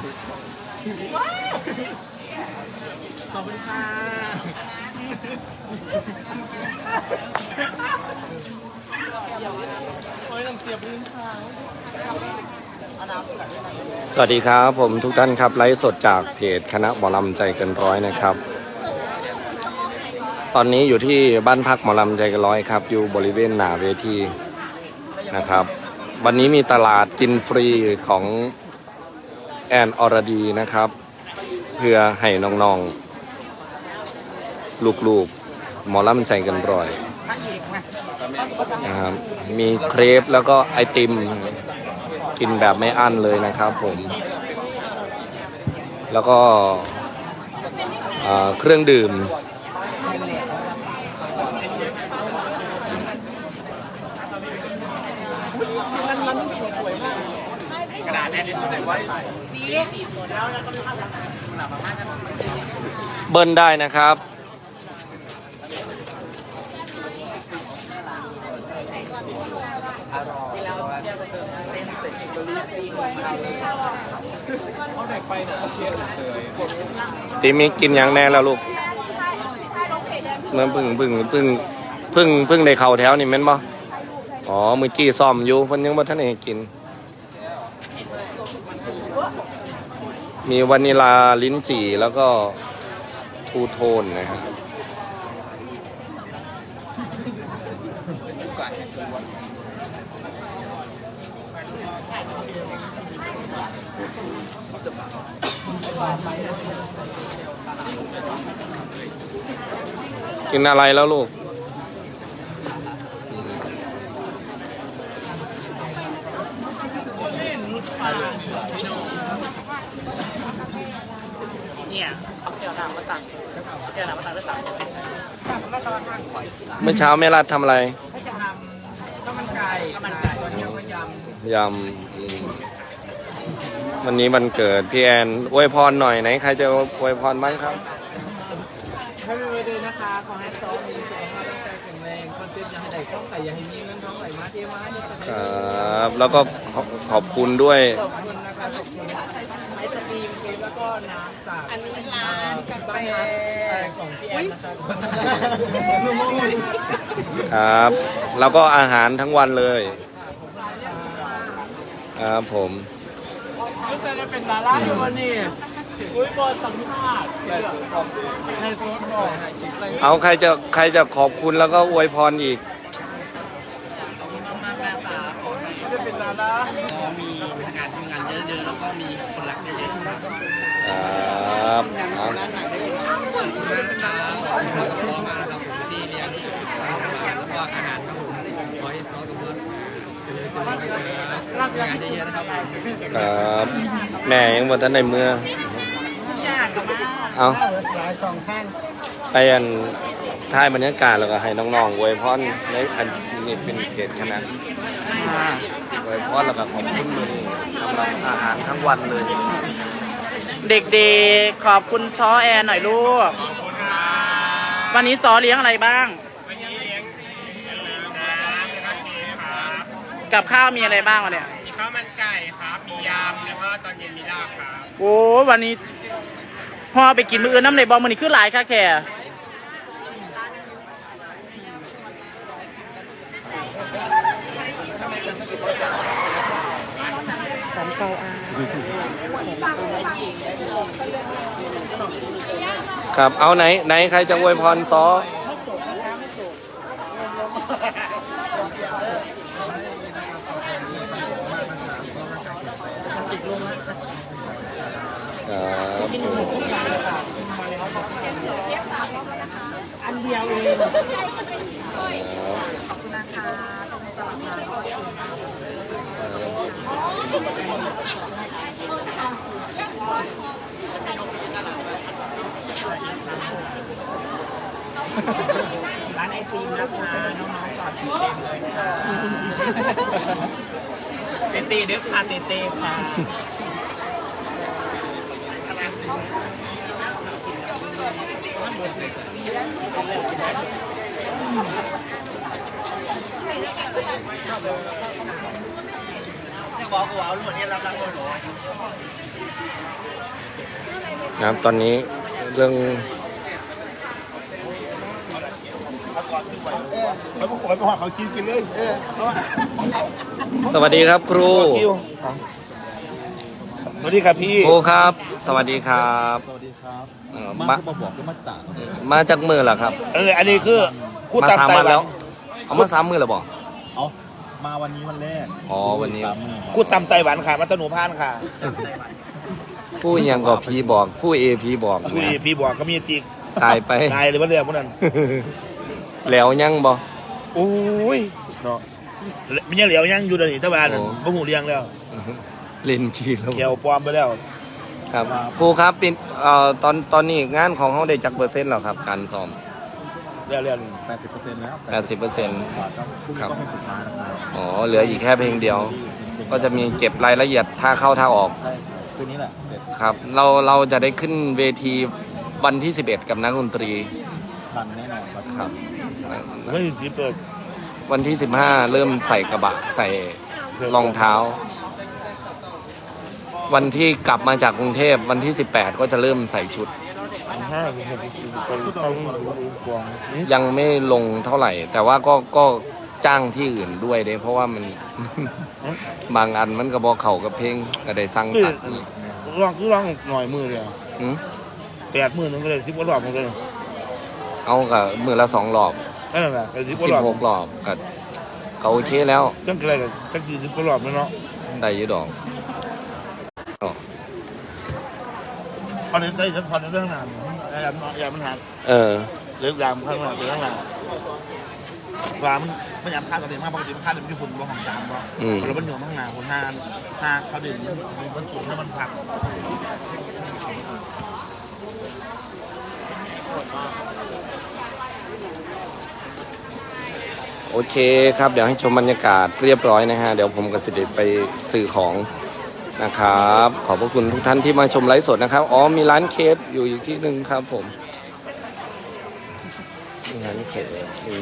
ขอบคุณค่ะโอ้ยน้ำเสียบลิ้นค่ะสวัสดีครับผมทุกท่านครับไลฟ์สดจากเพจคณะหมอลำใจเกินร้อยนะครับ ตอนนี้อยู่ที่บ้านพักหมอลำใจเกินร้อยครับ อยู่บริเวณหน้าเวทีนะครับ วันนี้มีตลาดกินฟรีของ แอนอรดีนะครับ เพื่อให้น้องๆ ลูกๆ หมอลำใจกันร่อยนะครับมีเครปแล้วก็ไอติมกินแบบไม่อั้นเลยนะครับผม แล้วก็เครื่องดื่ม กระดาษแน่นที่สุด เบิ้ลได้นะครับตีมีกินอย่างแน่แล้วลูกเมื่อพึ่งพึ่งพึ่งพึ่งพึ่งในเข่าแถวนี่แม่นบ่อ๋อมือกี้ซ่อมอยู่เพิ่นยังบ่ทันให้กิน มีวานิลาลิ้นจี่แล้วก็ทูโทนนะครับกินอะไรแล้วลูก เนี่ยเอาเกี่ยวน้ำมาตัก เอาเกี่ยวน้ำมาตักได้สามเมื่อเช้าแม่รัดทำอะไรถ้าจะทำข้าวมันไก่ข้าวมันไก่ตัวเดียวก็ยำยำอืมวันนี้วันเกิดพี่แอนอวยพรหน่อยไหนใครจะอวยพรบ้างครับให้ไปเลยนะคะ ขอให้ซ้อมมีสุขภาพร่างกายแข็งแรงคอนเทนต์อย่าให้ได้ท้องใส่อย่าให้มีเงินท้องไหลมาเทมาให้ครับ แล้วก็ขอบขอบคุณด้วย ขอบคุณนะคะขอบคุณ แล้วก็น้ำจากอันนี้ร้านกาแฟของพี่แอนนะครับครับ แล้วก็อาหารทั้งวันเลยครับผมไม่เคยได้เป็นดาราอยู่วันนี้อุ้ยบอลสัมภาษณ์ในโพสต์บอกเอาใครจะใครจะขอบคุณแล้วก็อวยพรอีกไม่ได้เป็นดารามีพนักงานทำงานเยอะๆแล้วก็มีคนรักเยอะๆครับ ครับเอา ขอบคุณครับขอบคุณมากครับผมที่เลี้ยงแล้วก็อาหารครับผมขอให้เขาทุกคนเจริญเจริญรัก งานเยอะๆนะครับครับแม่ยังบนท่านในเมื่อ ยากกับมาเอาหลายสองท่านไปอันท้ายบรรยากาศแล้วก็ให้น้องๆอวยพรในอันนี้เป็นเขตคณะอวยพรแล้วก็ขอบคุณเลยสำหรับอาหารทั้งวันเลย เด็กๆ ขอบคุณซอแอนหน่อยลูก วันนี้ซอเลี้ยงอะไรบ้าง กับข้าวมีอะไรบ้างวะเนี่ยมี ข้าวมันไก่ครับ มียำแล้วก็ตอนเย็นมีลาบครับโอ้วันนี้พ่อไปกินมืออื่นน้ำในบอมันนี่คือหลายค่ะแค่สามเก้าอาครับเอาไหนไหนใครจะอวยพรซอ ครับอันเดียวเองขอบคุณร้านไอซีมนะคะน้องๆกอนเต็มเลยค่ะเตเต้เด้อค่ะเตเต้ค่ะ บอกกูเอาลูก นะครับตอนนี้เรื่องสวัสดีครับครู สวัสดีครับพี่ ครูครับ สวัสดีครับ สวัสดีครับเอ่อมา มาก็มาบอกก็มาจ่ามาจากมือเหรอครับ เออ อันนี้คือคู่มาตามสามไต้วันหวัแล้นวเอามาสามมือเหรอบอก เอามาวันนี้วันแรกอ๋อวันนี้ สามหมื่นกูตำไต้หวันค่ะมาตะหนูพานค่ะผู้ยังก็พีบอกผู้เอพีบอกพี่พี่บอกก็มีจิกตายไปนายเลยว่าเรื่องพวกนั้น แล้วยังบอก โอ้ยเนาะมันยังเหลียวยังอยู่เดี๋ยวนี้ตะวันโอ้ บ่หูเรียงแล้ว เล่นขี้แล้วเขียวปลอมไปแล้วครับ ครูครับปิดเอ่อตอนตอนนี้งานของเขาได้จักเปอร์เซ็นต์แล้วครับ การซ้อม เรียวเรียวแปดสิบเปอร์เซ็นต์แล้ว80%ครับพรุ่งนี้ก็เป็นสุดท้ายนะครับอ๋อเหลืออีกแค่เพลงเดียว ก็จะมีเก็บรายละเอียดท่าเข้าท่าออกใช่ครับคืนนี้แหละเสร็จครับ เราเราจะได้ขึ้นเวทีวันที่ 11 กับนักดนตรีทันแน่นอนครับครับไม่สิเปิดวันที่ 15 เริ่มใส่กระบะใส่รองเท้า วันที่กลับมาจากกรุงเทพวันที่ 18 ก็จะเริ่มใส่ชุดห้าหกหกคนต้องฟองยังไม่ลงเท่าไหร่ แต่ว่าก็ก็จ้างที่อื่นด้วยเด้ เพราะว่ามัน บางอันมันก็บอกเขากับเพลงก็ได้สั่งคือตัดอีกร้องคือร้องหน่อยมือเลยอืมแปดมือนึงก็เลยสิบกว่ารอบมันเลยเอากับมือละสองรอบนั่นแหละสิบกว่าสิบรอบหกรอบก็ก็โอเคแล้วตั้งอะไรกันตั้งคือสิบกว่ารอบแล้วเนาะ ได้อยี่ดอกอ๋อ พอเน้นได้พอเน้นเรื่องนานยามยามมันหักเออเรื่องยามข้างหลังเรื่องหลังว่ามันมันยามข้างกับเด็กมากปกติมันข้าเด็กญี่ปุ่นบ่ของจามบ่อืม แล้วมันอยู่ข้างหน้าคนห้าห้าเขาเด่นมันสูงถ้ามันพักโอเคครับ เดี๋ยวให้ชมบรรยากาศเรียบร้อยนะฮะ เดี๋ยวผมกับสิเดชไปสื่อของ นะครับ ขอบพระคุณทุกท่านที่มาชมไลฟ์สดนะครับ อ๋อมีร้านเคฟอยู่อีกที่หนึ่งครับผมร้านเคฟมี